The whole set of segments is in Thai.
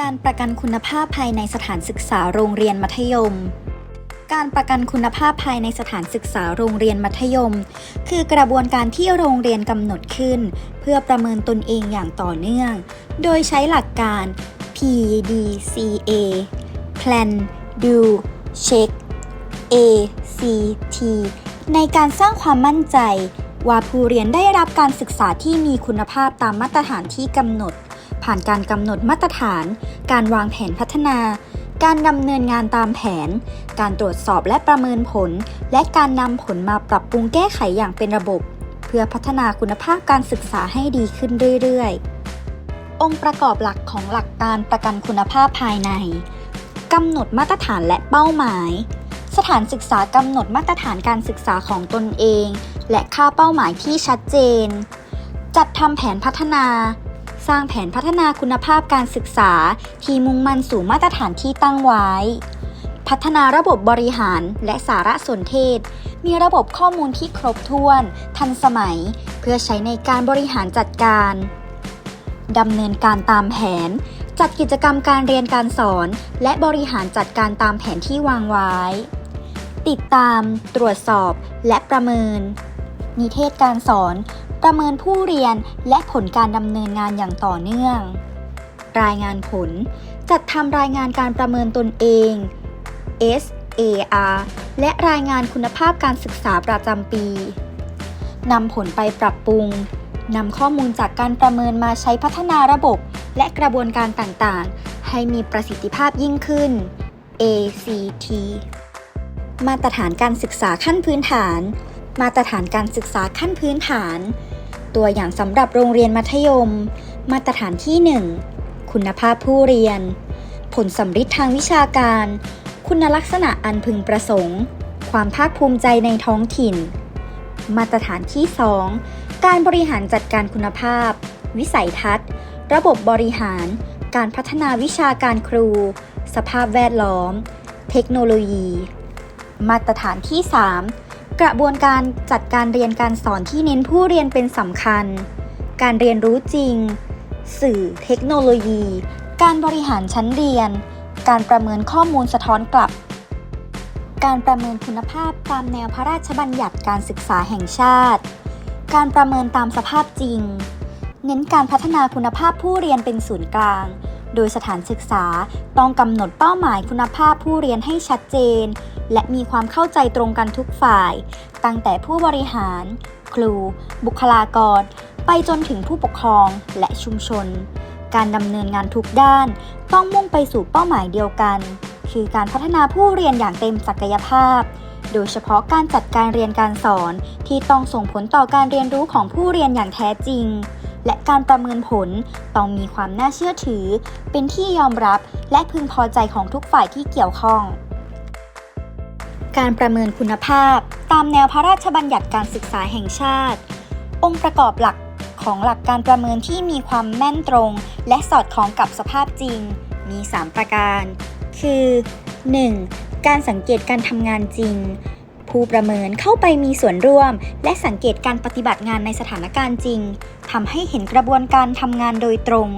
การประกันคุณภาพภายในสถานศึกษาโรงเรียนมัธยม การประกันคุณภาพภายในสถานศึกษาโรงเรียนมัธยม คือกระบวนการที่โรงเรียนกำหนดขึ้น เพื่อประเมินตนเองอย่างต่อเนื่อง โดยใช้หลักการ PDCA Plan Do Check ACT ในการสร้างความมั่นใจ ว่าผู้เรียนได้รับการศึกษาที่มีคุณภาพตามมาตรฐานที่กำหนด ผ่านการกำหนดมาตรฐาน การวางแผนพัฒนา การดำเนินงานตามแผน การตรวจสอบและประเมินผล และการนำผลมาปรับปรุงแก้ไขอย่างเป็นระบบ เพื่อพัฒนาคุณภาพการศึกษาให้ดีขึ้นเรื่อยๆ องค์ประกอบหลักของหลักการประกันคุณภาพภายในกำหนดมาตรฐานและเป้าหมาย สถานศึกษากำหนดมาตรฐานการศึกษาของตนเอง และค่าเป้าหมายที่ชัดเจน จัดทำแผนพัฒนา สร้างแผนพัฒนาคุณภาพการศึกษา ที่มุ่งมั่นสู่มาตรฐานที่ตั้งไว้ พัฒนาระบบบริหารและสารสนเทศ มีระบบข้อมูลที่ครบถ้วน ทันสมัย เพื่อใช้ในการบริหารจัดการดำเนินการตามแผน จัดกิจกรรมการเรียนการสอน และบริหารจัดการตามแผนที่วางไว้ ติดตาม ตรวจสอบ และประเมิน นิเทศการสอน ประเมินผู้เรียนและผลการดำเนินงานอย่างต่อเนื่อง รายงานผล จัดทำรายงานการประเมินตนเอง SAR และรายงานคุณภาพการศึกษาประจำปี นำผลไปปรับปรุง นำข้อมูลจากการประเมินมาใช้พัฒนาระบบ และกระบวนการต่างๆ ให้มีประสิทธิภาพยิ่งขึ้น ACT มาตรฐานการศึกษาขั้นพื้นฐาน มาตรฐานการศึกษาขั้นพื้นฐาน ตัวอย่างสำหรับโรงเรียนมัธยม มาตรฐานที่ 1 คุณภาพผู้เรียน ผลสำฤทธิ์ทางวิชาการ คุณลักษณะอันพึงประสงค์ ความภาคภูมิใจในท้องถิ่น มาตรฐานที่ 2 การบริหารจัดการคุณภาพ วิสัยทัศน์ ระบบบริหาร การพัฒนาวิชาการครู สภาพแวดล้อม เทคโนโลยี มาตรฐานที่ 3 กระบวนการจัดการเรียนการสอนที่เน้นผู้เรียนเป็นสำคัญ การเรียนรู้จริง สื่อ เทคโนโลยี การบริหารชั้นเรียน การประเมินข้อมูลสะท้อนกลับ การประเมินคุณภาพตามแนวพระราชบัญญัติการศึกษาแห่งชาติ การประเมินตามสภาพจริง เน้นการพัฒนาคุณภาพผู้เรียนเป็นศูนย์กลาง โดยสถานศึกษาต้องกำหนดเป้าหมายคุณภาพผู้เรียนให้ชัดเจน และมีความเข้าใจตรงกันทุกฝ่าย ตั้งแต่ผู้บริหาร ครู บุคลากร ไปจนถึงผู้ปกครองและชุมชน การดำเนินงานทุกด้าน ต้องมุ่งไปสู่เป้าหมายเดียวกัน คือการพัฒนาผู้เรียนอย่างเต็มศักยภาพโดยเฉพาะการจัดการเรียนการสอนที่ต้องส่งผลต่อการเรียนรู้ของผู้เรียนอย่างแท้จริง และการประเมินผลต้องมีความน่าเชื่อถือ เป็นที่ยอมรับและพึงพอใจของทุกฝ่ายที่เกี่ยวข้อง การประเมินคุณภาพ ตามแนวพระราชบัญญัติการศึกษาแห่งชาติ องค์ประกอบหลักของหลักการประเมินที่มีความแม่นตรง และสอดคล้องกับสภาพจริง มี 3 ประการ คือ 1. การสังเกตการทำงานจริง ผู้ประเมินเข้าไปมีส่วนร่วม และสังเกตการปฏิบัติงานในสถานการณ์จริงทำให้เห็นกระบวนการทำงานโดยตรง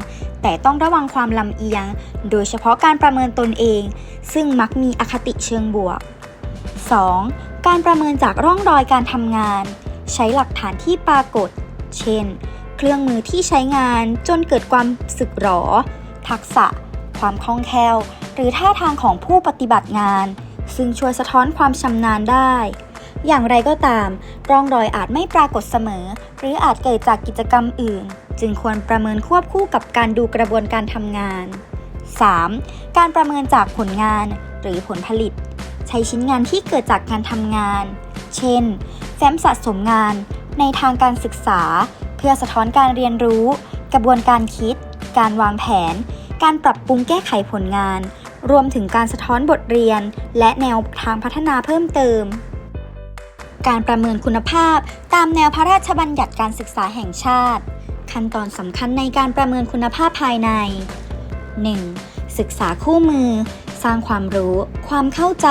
แต่ต้องระวังความลำเอียง โดยเฉพาะการประเมินตนเอง ซึ่งมักมีอคติเชิงบวก 2. การประเมินจากร่องรอยการทำงาน ใช้หลักฐานที่ปรากฏ เช่น เครื่องมือที่ใช้งานจนเกิดความสึกหรอ ทักษะ ความคล่องแคล่ว หรือท่าทางของผู้ปฏิบัติงาน ซึ่งช่วยสะท้อนความชำนาญได้ อย่างไรก็ตาม ร่องรอยอาจไม่ปรากฏเสมอ หรืออาจเกิดจากกิจกรรมอื่น จึงควรประเมินควบคู่กับการดูกระบวนการทำงาน 3. การประเมินจากผลงานหรือผลผลิต ใช้ชิ้นงานที่เกิดจากการทำงาน เช่น แฟ้มสะสมงาน ในทางการศึกษา เพื่อสะท้อนการเรียนรู้ กระบวนการคิด การวางแผน การปรับปรุงแก้ไขผลงาน รวมถึงการสะท้อนบทเรียน และแนวทางพัฒนาเพิ่มเติม การประเมินคุณภาพตามแนวพระราชบัญญัติการศึกษาแห่งชาติ ขั้นตอนสำคัญในการประเมินคุณภาพภายใน 1. ศึกษาคู่มือ สร้างความรู้ ความเข้าใจ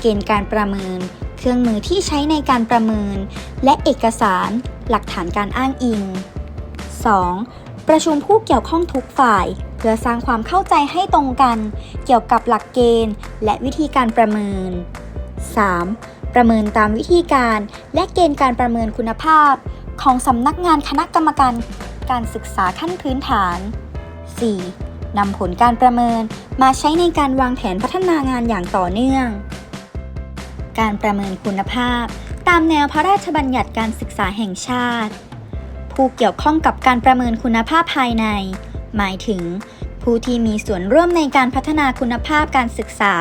เกณฑ์การประเมิน เครื่องมือที่ใช้ในการประเมิน และเอกสาร หลักฐานการอ้างอิง 2. ประชุมผู้เกี่ยวข้องทุกฝ่าย พื่อสร้างความเข้าใจให้ตรงกัน เกี่ยวกับหลักเกณฑ์ และวิธีการประเมิน 3. ประเมินตามวิธีการและเกณฑ์การประเมินคุณภาพ ของสำนักงานคณะกรรมการการศึกษาขั้นพื้นฐาน 4. นำผลการประเมินมาใช้ในการวางแผนพัฒนางานอย่างต่อเนื่อง การประเมินคุณภาพ ตามแนวพระราชบัญญัติการศึกษาแห่งชาติ ผู้เกี่ยวข้องกับการประเมินคุณภาพภายใน หมายถึง ผู้ที่มีส่วนร่วมในการพัฒนาคุณภาพการศึกษา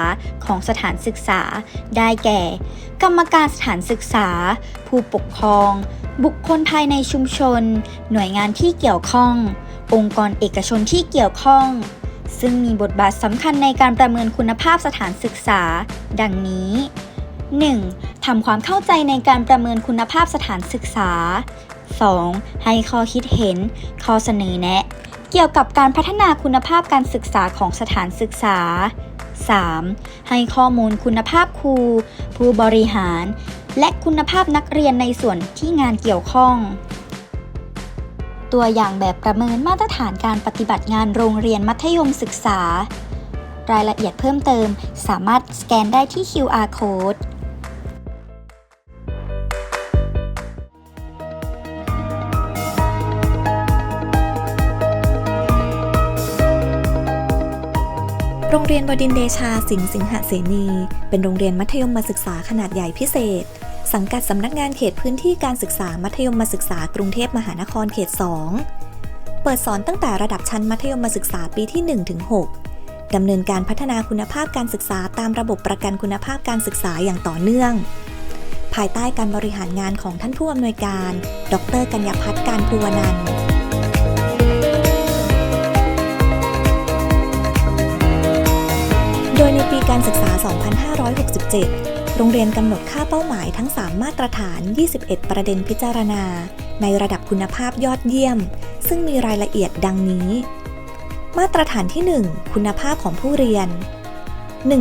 ของสถานศึกษา ได้แก่ กรรมการสถานศึกษา ผู้ปกครอง บุคคลภายในชุมชน หน่วยงานที่เกี่ยวข้อง องค์กรเอกชนที่เกี่ยวข้อง ซึ่งมีบทบาทสำคัญในการประเมินคุณภาพสถานศึกษา ดังนี้ 1. ทำความเข้าใจในการประเมินคุณภาพสถานศึกษา 2. ให้ข้อคิดเห็น ข้อเสนอแนะ เกี่ยวกับการพัฒนาคุณภาพการศึกษาของสถานศึกษา 3. ให้ข้อมูลคุณภาพครู ผู้บริหาร และคุณภาพนักเรียนในส่วนที่งานเกี่ยวข้อง ตัวอย่างแบบประเมินมาตรฐานการปฏิบัติงานโรงเรียนมัธยมศึกษา รายละเอียดเพิ่มเติม สามารถสแกนได้ที่ QR code โรงเรียนบดินเดชาสิงห์สิงหเสนี เป็นโรงเรียนมัธยมศึกษาขนาดใหญ่พิเศษ สังกัดสำนักงานเขตพื้นที่การศึกษามัธยมศึกษากรุงเทพมหานครเขต 2 เปิดสอนตั้งแต่ระดับชั้นมัธยมศึกษาปีที่1ถึง6ดำเนินการพัฒนาคุณภาพการศึกษาตามระบบประกันคุณภาพการศึกษาอย่างต่อเนื่อง ภายใต้การบริหารงานของท่านผู้อำนวยการ ดรกัญญพัฒน์การภูวนันท์ การศึกษา 2567 โรงเรียนกำหนดค่าเป้าหมายทั้ง 3 มาตรฐาน 21 ประเด็นพิจารณา ในระดับคุณภาพยอดเยี่ยม ซึ่งมีรายละเอียดดังนี้ มาตรฐานที่ 1 คุณภาพของผู้เรียน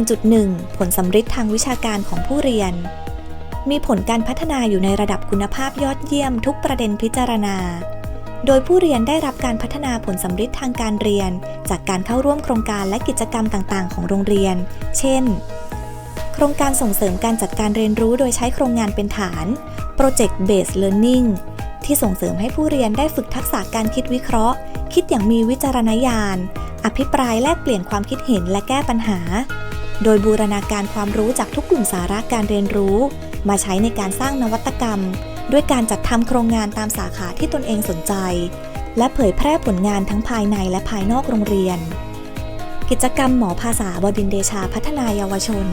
1.1 ผลสำฤทธิ์ทางวิชาการของผู้เรียน มีผลการพัฒนาอยู่ในระดับคุณภาพยอดเยี่ยมทุกประเด็นพิจารณา โดยผู้เรียนได้รับการพัฒนาผลสำฤทธิ์ทางการเรียน จากการเข้าร่วมโครงการและกิจกรรมต่าง ๆ ของโรงเรียน เช่น โครงการส่งเสริมการจัดการเรียนรู้โดยใช้โครงงานเป็นฐาน Project Based Learning ที่ส่งเสริมให้ผู้เรียนได้ฝึกทักษะการคิดวิเคราะห์ คิดอย่างมีวิจารณญาณ อภิปรายแลกเปลี่ยนความคิดเห็นและแก้ปัญหา โดยบูรณาการความรู้จากทุกกลุ่มสาระการเรียนรู้ มาใช้ในการสร้างนวัตกรรม ด้วยการจัดทำโครงงานตามสาขาที่ตนเองสนใจ และเผยแพร่ผลงานทั้งภายในและภายนอกโรงเรียน กิจกรรมหมอภาษาบดินเดชาพัฒนายาวชน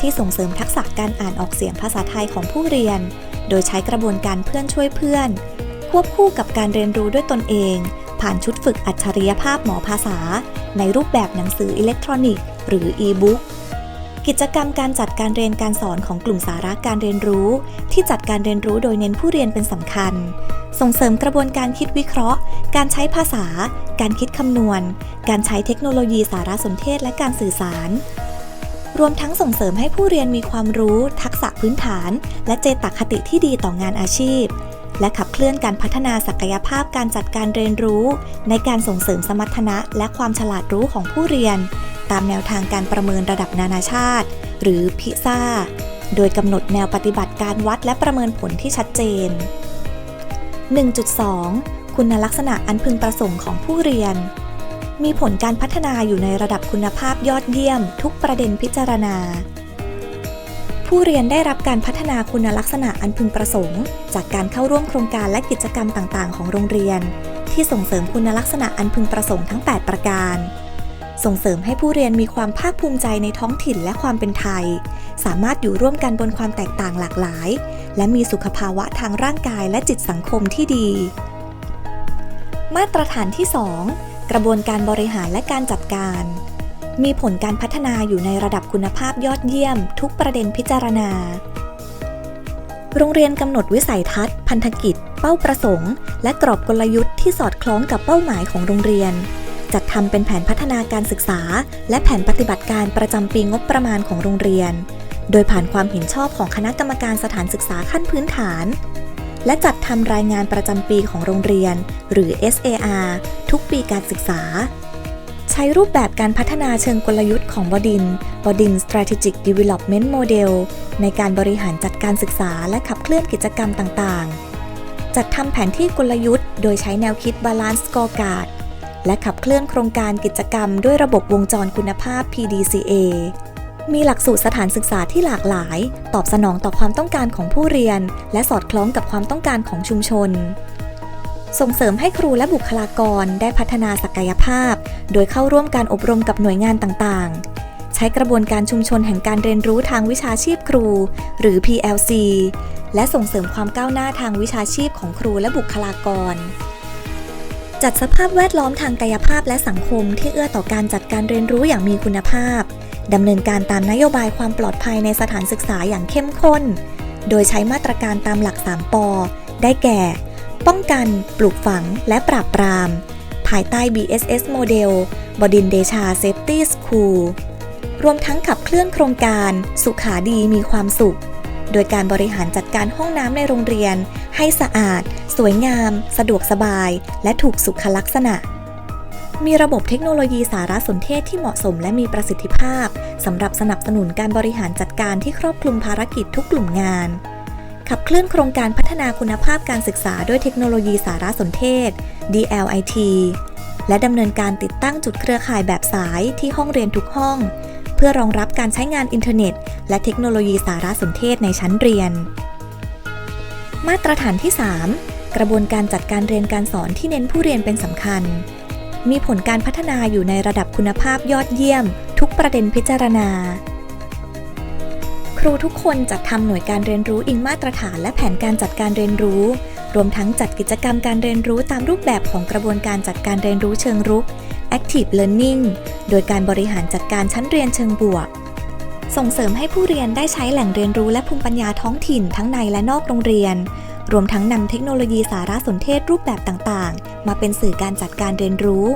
ที่ส่งเสริมทักษะการอ่านออกเสียงภาษาไทยของผู้เรียน โดยใช้กระบวนการเพื่อนช่วยเพื่อน ควบคู่กับการเรียนรู้ด้วยตนเอง ผ่านชุดฝึกอัจฉริยภาพหมอภาษา ในรูปแบบหนังสืออิเล็กทรอนิกส์ หรืออีบุ๊ก กิจกรรมการจัดการเรียนการสอนของกลุ่มสาระการเรียนรู้ ที่จัดการเรียนรู้โดยเน้นผู้เรียนเป็นสำคัญ ส่งเสริมกระบวนการคิดวิเคราะห์ การใช้ภาษา การคิดคำนวณ การใช้เทคโนโลยีสารสนเทศและการสื่อสาร รวมทั้งส่งเสริมให้ผู้เรียนมีความรู้ ทักษะพื้นฐาน และเจตคติที่ดีต่องานอาชีพ และขับเคลื่อนการพัฒนาศักยภาพการจัดการเรียนรู้ ในการส่งเสริมสมรรถนะ และความฉลาดรู้ของผู้เรียน ตามแนวทางการประเมินระดับนานาชาติ หรือพิซ่า โดยกำหนดแนวปฏิบัติการวัดและประเมินผลที่ชัดเจน 1.2 คุณลักษณะอันพึงประสงค์ของผู้เรียน มีผลการพัฒนาอยู่ในระดับคุณภาพยอดเยี่ยม ทุกประเด็นพิจารณา ผู้เรียนได้รับการพัฒนาคุณลักษณะอันพึงประสงค์ จากการเข้าร่วมโครงการและกิจกรรมต่าง ๆ ของโรงเรียน ที่ส่งเสริมคุณลักษณะอันพึงประสงค์ทั้ง 8 ประการ ส่งเสริมให้ผู้เรียนมีความภาคภูมิใจในท้องถิ่นและความเป็นไทย สามารถอยู่ร่วมกันบนความแตกต่างหลากหลาย และมีสุขภาวะทางร่างกายและจิตสังคมที่ดี มาตรฐานที่ 2 กระบวนการบริหารและการจัดการ มีผลการพัฒนาอยู่ในระดับคุณภาพยอดเยี่ยม ทุกประเด็นพิจารณา โรงเรียนกำหนดวิสัยทัศน์ พันธกิจ เป้าประสงค์ และกรอบกลยุทธ์ที่สอดคล้องกับเป้าหมายของโรงเรียน จัดทำเป็นแผนพัฒนาการศึกษา และแผนปฏิบัติการประจำปีงบประมาณของโรงเรียน โดยผ่านความเห็นชอบของคณะกรรมการสถานศึกษาขั้นพื้นฐานและจัดทำรายงานประจำปีของโรงเรียน หรือ SAR ทุกปีการศึกษา ใช้รูปแบบการพัฒนาเชิงกลยุทธ์ของบดินบดิน Strategic Development Model ในการบริหารจัดการศึกษาและขับเคลื่อนกิจกรรมต่างๆ จัดทำแผนที่กลยุทธ์ โดยใช้แนวคิด Balance Scorecard และขับเคลื่อนโครงการกิจกรรมด้วยระบบวงจรคุณภาพ PDCA มีหลักสูตรสถานศึกษาที่หลากหลาย ตอบสนองต่อความต้องการของผู้เรียน และสอดคล้องกับความต้องการของชุมชน ส่งเสริมให้ครูและบุคลากรได้พัฒนาศักยภาพ โดยเข้าร่วมการอบรมกับหน่วยงานต่างๆ ใช้กระบวนการชุมชนแห่งการเรียนรู้ทางวิชาชีพครู หรือ PLC และส่งเสริมความก้าวหน้าทางวิชาชีพของครูและบุคลากร จัดสภาพแวดล้อมทางกายภาพและสังคมที่เอื้อต่อการจัดการเรียนรู้อย่างมีคุณภาพดำเนินการตามนโยบายความปลอดภัยในสถานศึกษาอย่างเข้มข้น โดยใช้มาตรการตามหลัก 3ปอได้แก่ ป้องกัน ปลูกฝัง และปราบปราม ภายใต้ BSS โมเดลบดินเดชาเซฟตี้สคูลรวมทั้งขับเคลื่อนโครงการ สุขาดีมีความสุข โดยการบริหารจัดการห้องน้ำในโรงเรียน ให้สะอาด สวยงาม สะดวกสบาย และถูกสุขลักษณะ มีระบบเทคโนโลยีสารสนเทศที่เหมาะสมและมีประสิทธิภาพสำหรับสนับสนุนการบริหารจัดการที่ครอบคลุมภารกิจทุกกลุ่มงาน ขับเคลื่อนโครงการพัฒนาคุณภาพการศึกษาด้วยเทคโนโลยีสารสนเทศ DLIT และดำเนินการติดตั้งจุดเครือข่ายแบบสายที่ห้องเรียนทุกห้อง เพื่อรองรับการใช้งานอินเทอร์เน็ต และเทคโนโลยีสารสนเทศในชั้นเรียน มาตรฐานที่ 3 กระบวนการจัดการเรียนการสอนที่เน้นผู้เรียนเป็นสำคัญ มีผลการพัฒนาอยู่ในระดับคุณภาพยอดเยี่ยม ทุกประเด็นพิจารณา รูทุกคนจัดทำหน่วยการเรียนรู้อิงมาตรฐานและแผนการจัดการเรียนรู้ รวมทั้งจัดกิจกรรมการเรียนรู้ตามรูปแบบของกระบวนการจัดการเรียนรู้เชิงรุก Active Learning โดยการบริหารจัดการชั้นเรียนเชิงบวก ส่งเสริมให้ผู้เรียนได้ใช้แหล่งเรียนรู้และภูมิปัญญาท้องถิ่นทั้งในและนอกโรงเรียน รวมทั้งนำเทคโนโลยีสารสนเทศรูปแบบต่างๆ มาเป็นสื่อการจัดการเรียนรู้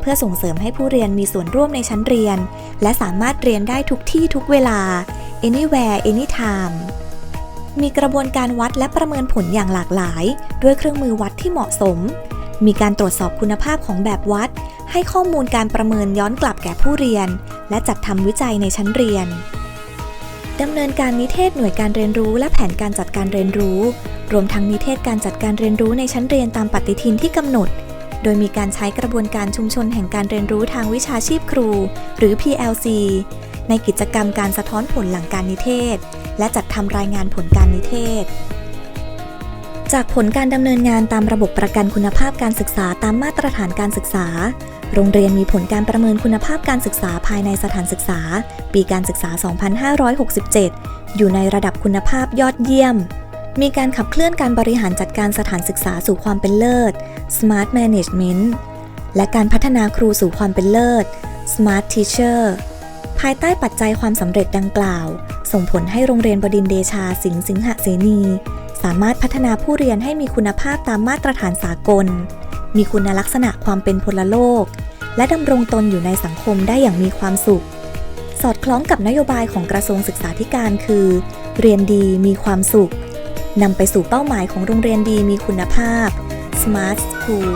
เพื่อส่งเสริมให้ผู้เรียนมีส่วนร่วมในชั้นเรียน และสามารถเรียนได้ทุกที่ทุกเวลา anywhere anytime มีกระบวนการวัดและประเมินผลอย่างหลากหลาย ด้วยเครื่องมือวัดที่เหมาะสม มีการตรวจสอบคุณภาพของแบบวัด ให้ข้อมูลการประเมินย้อนกลับแก่ผู้เรียน และจัดทำวิจัยในชั้นเรียนดำเนินการนิเทศหน่วยการเรียนรู้และแผนการจัดการเรียนรู้ รวมทั้งนิเทศการจัดการเรียนรู้ในชั้นเรียนตามปฏิทินที่กำหนด โดยมีการใช้กระบวนการชุมชนแห่งการเรียนรู้ทางวิชาชีพครู หรือ PLC ในกิจกรรมการสะท้อนผลหลังการนิเทศ และจัดทำรายงานผลการนิเทศ จากผลการดำเนินงานตามระบบประกันคุณภาพการศึกษาตามมาตรฐานการศึกษา โรงเรียนมีผลการประเมินคุณภาพการศึกษาภายในสถานศึกษา ปีการศึกษา 2567 อยู่ในระดับคุณภาพยอดเยี่ยมมีการขับเคลื่อนการบริหารจัดการสถานศึกษาสู่ความเป็นเลิศ Smart Management และการพัฒนาครูสู่ความเป็นเลิศ Smart Teacher ภายใต้ปัจจัยความสำเร็จดังกล่าว ส่งผลให้โรงเรียนบดินเดชาสิงห์สิงหเสนี สามารถพัฒนาผู้เรียนให้มีคุณภาพตามมาตรฐานสากล มีคุณลักษณะความเป็นพลโลก และดำรงตนอยู่ในสังคมได้อย่างมีความสุข สอดคล้องกับนโยบายของกระทรวงศึกษาธิการคือ เรียนดีมีความสุขนำไปสู่เป้าหมายของโรงเรียนดีมีคุณภาพ Smart School